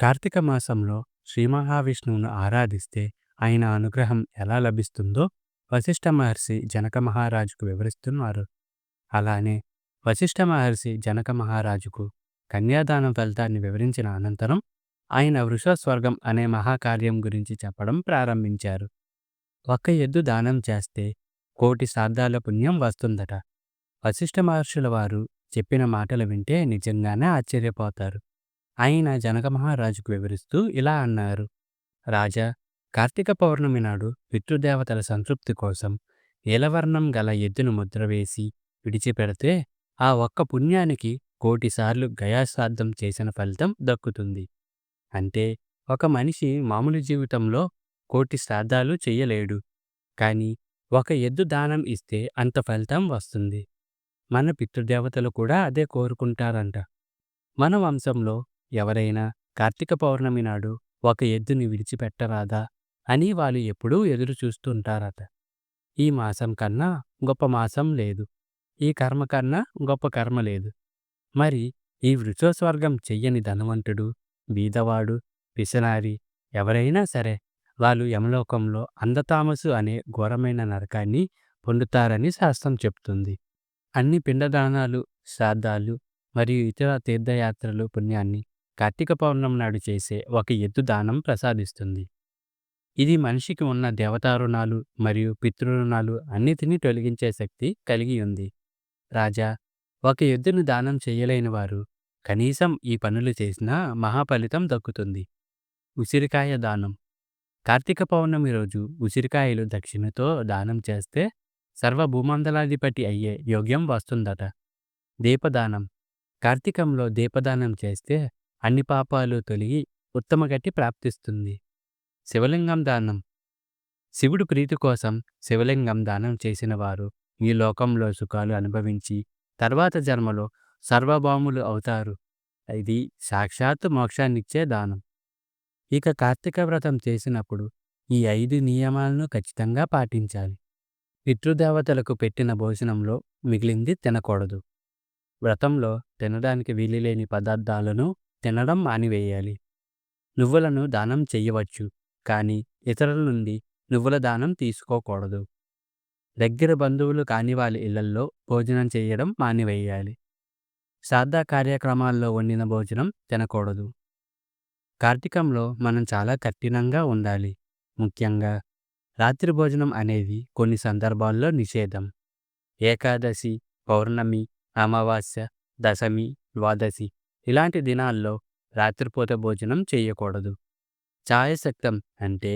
కార్తీక మాసంలో శ్రీ మహావిష్ణువును ఆరాధిస్తే ఆయన అనుగ్రహం ఎలా లభిస్తుందో వశిష్ఠ మహర్షి జనక మహారాజుకు వివరిస్తున్నారు. అలానే వశిష్ఠ మహర్షి జనక మహారాజుకు కన్యాదానం ఫలితాన్ని వివరించిన అనంతరం ఆయన వృషస్వర్గం అనే మహాకార్యం గురించి చెప్పడం ప్రారంభించారు. ఒక్క ఎద్దు దానం చేస్తే కోటి సార్దాల పుణ్యం వస్తుందట. వశిష్ఠ మహర్షుల వారు చెప్పిన మాటలు వింటే నిజంగానే ఆశ్చర్యపోతారు. ఆయన జనక మహారాజుకు వివరిస్తూ ఇలా అన్నారు. రాజా కార్తీక పౌర్ణమి నాడు పితృదేవతల సంతృప్తి కోసం ఏలవర్ణం గల ఎద్దును ముద్ర వేసి విడిచిపెడితే ఆ ఒక్క పుణ్యానికి కోటిసార్లు గయాశ్రాద్ధం చేసిన ఫలితం దక్కుతుంది. అంటే ఒక మనిషి మామూలు జీవితంలో కోటి శ్రాద్ధాలు చెయ్యలేడు. కానీ ఒక ఎద్దు దానం ఇస్తే అంత ఫలితం వస్తుంది. మన పితృదేవతలు కూడా అదే కోరుకుంటారంట. మన వంశంలో ఎవరైనా కార్తీక పౌర్ణమి నాడు ఒక ఎద్దుని విడిచిపెట్టరాదా అని వాళ్ళు ఎప్పుడూ ఎదురు చూస్తుంటారట. ఈ మాసం కన్నా గొప్ప మాసం లేదు. ఈ కర్మ కన్నా గొప్ప కర్మ లేదు. మరి ఈ వృక్షోస్వర్గం చెయ్యని ధనవంతుడు బీదవాడు పిసనారి ఎవరైనా సరే వాళ్ళు యమలోకంలో అందతామసు అనే ఘోరమైన నరకాన్ని పొందుతారని శాస్త్రం చెప్తుంది. అన్ని పిండదానాలు శ్రాద్ధాలు మరియు ఇతర తీర్థయాత్రలు పుణ్యాన్ని కార్తీక పౌర్ణమి నాడు చేసే ఒక ఎద్దు దానం ప్రసాదిస్తుంది. ఇది మనిషికి ఉన్న దేవతారుణాలు మరియు పితృరుణాలు అన్నిటినీ తొలగించే శక్తి కలిగి ఉంది. రాజా ఒక ఎద్దును దానం చేయలేని వారు కనీసం ఈ పనులు చేసినా మహాఫలితం దక్కుతుంది. ఉసిరికాయ దానం. కార్తీక పౌర్ణమి రోజు ఉసిరికాయలు దక్షిణతో దానం చేస్తే సర్వభూమండలాధిపతి అయ్యే యోగ్యం వస్తుందట. దీపదానం. కార్తీకంలో దీపదానం చేస్తే అన్ని పాపాలు తొలగి ఉత్తమ గట్టి ప్రాప్తిస్తుంది. శివలింగం దానం. శివుడు ప్రీతి కోసం శివలింగం దానం చేసిన వారు ఈ లోకంలో సుఖాలు అనుభవించి తర్వాత జన్మలో సర్వభౌములు అవుతారు. ఇది సాక్షాత్ మోక్షాన్నిచ్చే దానం. ఇక కార్తీక వ్రతం చేసినప్పుడు ఈ ఐదు నియమాలను ఖచ్చితంగా పాటించాలి. పితృదేవతలకు పెట్టిన భోజనంలో మిగిలింది తినకూడదు. వ్రతంలో తినడానికి వీలులేని పదార్థాలను తినడం మానివేయాలి. నువ్వులను దానం చెయ్యవచ్చు కానీ ఇతరుల నుండి నువ్వుల దానం తీసుకోకూడదు. దగ్గర బంధువులు కాని వాళ్ళ ఇళ్ళల్లో భోజనం చేయడం మానివేయాలి. శ్రాద్ధ కార్యక్రమాల్లో వండిన భోజనం తినకూడదు. కార్తీకంలో మనం చాలా కఠినంగా ఉండాలి. ముఖ్యంగా రాత్రి భోజనం అనేది కొన్ని సందర్భాల్లో నిషేధం. ఏకాదశి పౌర్ణమి అమావాస్య దశమి ద్వాదశి ఇలాంటి దినాల్లో రాత్రిపూట భోజనం చేయకూడదు. ఛాయశక్తం అంటే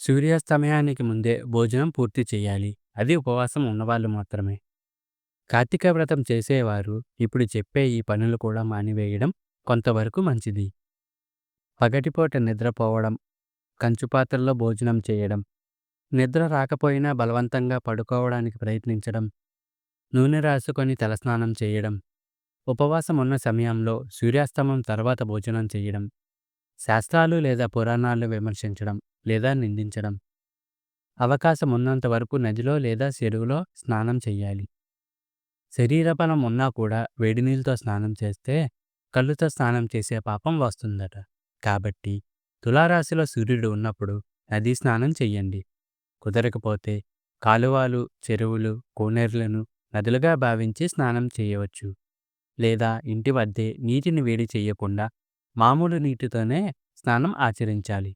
సూర్యాస్తమయానికి ముందే భోజనం పూర్తి చేయాలి. అది ఉపవాసం ఉన్నవాళ్ళు మాత్రమే. కార్తీక వ్రతం చేసేవారు ఇప్పుడు చెప్పే ఈ పనులు కూడా మానివేయడం కొంతవరకు మంచిది. పగటిపూట నిద్రపోవడం కంచుపాత్రలో భోజనం చేయడం నిద్ర రాకపోయినా బలవంతంగా పడుకోవడానికి ప్రయత్నించడం నూనె రాసుకొని తలస్నానం చేయడం ఉపవాసం ఉన్న సమయంలో సూర్యాస్తమం తర్వాత భోజనం చేయడం శాస్త్రాలు లేదా పురాణాలు విమర్శించడం లేదా నిందించడం అవకాశం ఉన్నంత వరకు నదిలో లేదా చెరువులో స్నానం చేయాలి శరీర బలం ఉన్నా కూడా వేడినీళ్ళతో స్నానం చేస్తే కళ్ళుతో స్నానం చేసే పాపం వస్తుందట. కాబట్టి తులారాశిలో సూర్యుడు ఉన్నప్పుడు నదీ స్నానం చెయ్యండి. కుదరకపోతే కాలువలు చెరువులు కోనేరులను నదులుగా భావించి స్నానం చేయవచ్చు. లేదా ఇంటి వద్దే నీటిని వేడి చేయకుండా మామూలు నీటితోనే స్నానం ఆచరించాలి.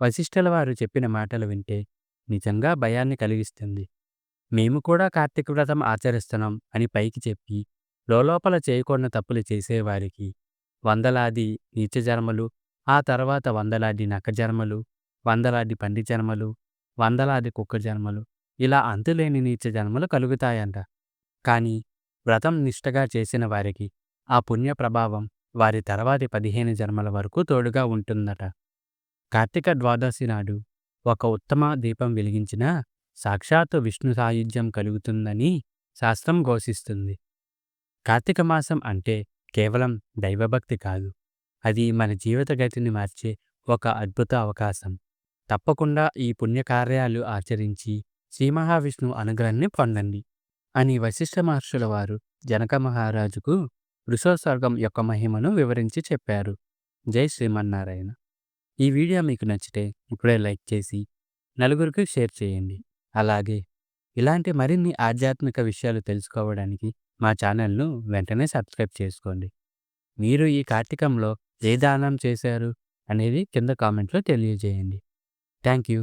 వశిష్ఠుల వారు చెప్పిన మాటలు వింటే నిజంగా భయాన్ని కలిగిస్తుంది. మేము కూడా కార్తీక వ్రతం ఆచరిస్తున్నాం అని పైకి చెప్పి లోపల చేయకుండా తప్పులు చేసేవారికి వందలాది నీచజన్మలు ఆ తర్వాత వందలాది నక్క జన్మలు వందలాది పండి జన్మలు వందలాది కుక్క జన్మలు ఇలా అంతులేని నీచ జన్మలు కలుగుతాయంట. కానీ వ్రతం నిష్టగా చేసిన వారికి ఆ పుణ్య ప్రభావం వారి తర్వాతి పదిహేను జన్మల వరకు తోడుగా ఉంటుందట. కార్తీక ద్వాదశి నాడు ఒక ఉత్తమ దీపం వెలిగించినా సాక్షాత్తు విష్ణు సాయుధ్యం కలుగుతుందని శాస్త్రం ఘోషిస్తుంది. కార్తీక మాసం అంటే కేవలం దైవభక్తి కాదు. అది మన జీవిత గతిని మార్చే ఒక అద్భుత అవకాశం. తప్పకుండా ఈ పుణ్యకార్యాలు ఆచరించి శ్రీ మహావిష్ణు అనుగ్రహాన్ని పొందండి. అని వశిష్ఠ మహర్షుల వారు జనక మహారాజుకు వృషోత్సర్గం యొక్క మహిమను వివరించి చెప్పారు. జై శ్రీమన్నారాయణ. ఈ వీడియో మీకు నచ్చితే ఇప్పుడే లైక్ చేసి నలుగురికి షేర్ చేయండి. అలాగే ఇలాంటి మరిన్ని ఆధ్యాత్మిక విషయాలు తెలుసుకోవడానికి మా ఛానల్ను వెంటనే సబ్స్క్రైబ్ చేసుకోండి. మీరు ఈ కార్తీకంలో ఏ దానం చేశారు అనేది కింద కామెంట్లో తెలియజేయండి. Thank you.